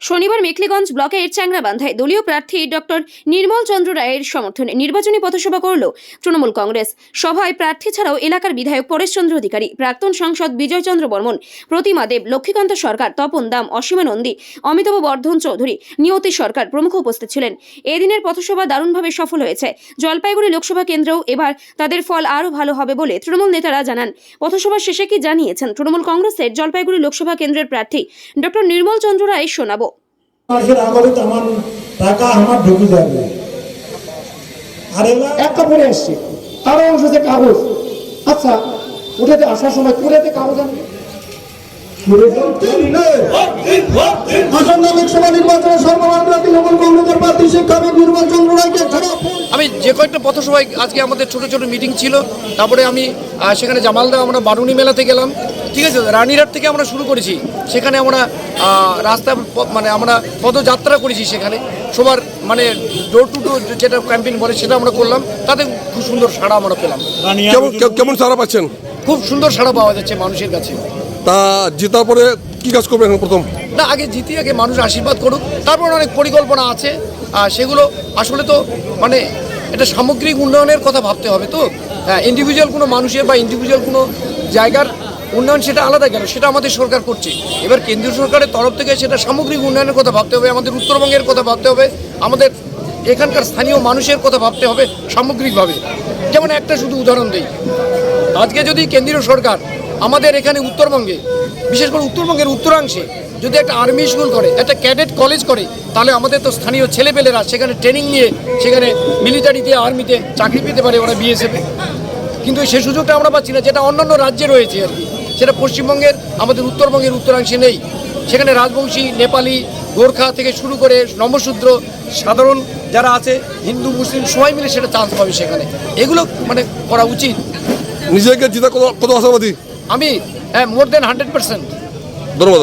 শনিবার মেখলিগঞ্জ ব্লকের চ্যাংরাবান্ধায় দলীয় প্রার্থী ডক্টর নির্মল চন্দ্র রায়ের সমর্থনে নির্বাচনী পথসভা করল তৃণমূল কংগ্রেস। সভায় প্রার্থী ছাড়াও এলাকার বিধায়ক পরেশচন্দ্র অধিকারী, প্রাক্তন সাংসদ বিজয় চন্দ্র বর্মন, প্রতিমা দেব, লক্ষ্মীকান্ত সরকার, তপন দাম, অসীমা নন্দী, অমিতাভ বর্ধন চৌধুরী, নিয়তি সরকার প্রমুখ উপস্থিত ছিলেন। এদিনের পথসভা দারুণভাবে সফল হয়েছে। জলপাইগুড়ি লোকসভা কেন্দ্রেও এবার তাদের ফল আরও ভালো হবে বলে তৃণমূল নেতারা জানান। পথসভা শেষে কি জানিয়েছেন তৃণমূল কংগ্রেসের জলপাইগুড়ি লোকসভা কেন্দ্রের প্রার্থী ডক্টর নির্মল চন্দ্র রায় শোনাবো। মাসের আগরে আমার টাকা আমার ঢুকে যাবে। আর এবার এক কাপড়ে এসছে। তারও অংশ যে কাগজ। আচ্ছা উঠেতে আসার সময় কুড়েতে কাগজ আনবে? আসন্ন লোকসভা নির্বাচনে সর্বভারতীয় তৃণমূল কংগ্রেসের প্রার্থী শিক্ষাবিদ নির্মল চন্দ্র রায়কে ছাড়া আমি যে কয়েকটা পথসভায় আজকে আমাদের ছোট ছোট মিটিং ছিল তারপরে আমি সেখানে জামালদা আমরা বারুনি মেলাতে গেলাম। ঠিক আছে রানীরহাট থেকে আমরা শুরু করেছি। সেখানে আমরা রাস্তা মানে আমরা পদযাত্রা করেছি সেখানে। সবার মানে ডোর টু ডোর যেটা ক্যাম্পেইন বলে সেটা আমরা করলাম। তাতে খুব সুন্দর সাড়া আমরা পেলাম। কেমন কে- কেমন সারা পাচ্ছেন? খুব সুন্দর সাড়া পাওয়া যাচ্ছে মানুষের কাছে। তা জেতার পরে কি কাজ করবেন এখন প্রথম? না আগে জিতি আগে মানুষ আশীর্বাদ করুক। তারপর অনেক পরিকল্পনা আছে। আর সেগুলো আসলে তো মানে এটা সামগ্রিক উন্নয়নের কথা ভাবতে হবে তো? হ্যাঁ ইন্ডিভিজুয়াল কোনো মানুষের বা ইন্ডিভিজুয়াল কোনো জায়গার উন্নয়ন সেটা আলাদা গেল সেটা আমাদের সরকার করছে। এবার কেন্দ্রীয় সরকারের তরফ থেকে সেটা সামগ্রিক উন্নয়নের কথা ভাবতে হবে, আমাদের উত্তরবঙ্গের কথা ভাবতে হবে, আমাদের এখানকার স্থানীয় মানুষের কথা ভাবতে হবে সামগ্রিকভাবে। যেমন একটা শুধু উদাহরণ দিই। আজকে যদি কেন্দ্রীয় সরকার আমাদের এখানে উত্তরবঙ্গে, বিশেষ করে উত্তরবঙ্গের উত্তরাংশে যদি একটা আর্মি স্কুল করে একটা ক্যাডেট কলেজ করে তাহলে আমাদের তো স্থানীয় ছেলেপেলেরা সেখানে ট্রেনিং নিয়ে সেখানে মিলিটারিতে আর্মিতে চাকরি পেতে পারে ওরা বিএসএফে কিন্তু সেই সুযোগটা আমরা পাচ্ছি না যেটা অন্যান্য রাজ্যে রয়েছে আর কি। সেটা পশ্চিমবঙ্গের আমাদের উত্তরবঙ্গের উত্তরাংশে নেই। সেখানে রাজবংশী নেপালি গোর্খা থেকে শুরু করে নমশূদ্র সাধারণ যারা আছে হিন্দু মুসলিম সবাই মিলে সেটা চান্স পাবে সেখানে। এগুলো মানে করা উচিত। নিজেকে জেতা কত কত আশাবাদী? আমি হ্যাঁ মোর দেন হান্ড্রেড পার্সেন্ট ধন্যবাদ।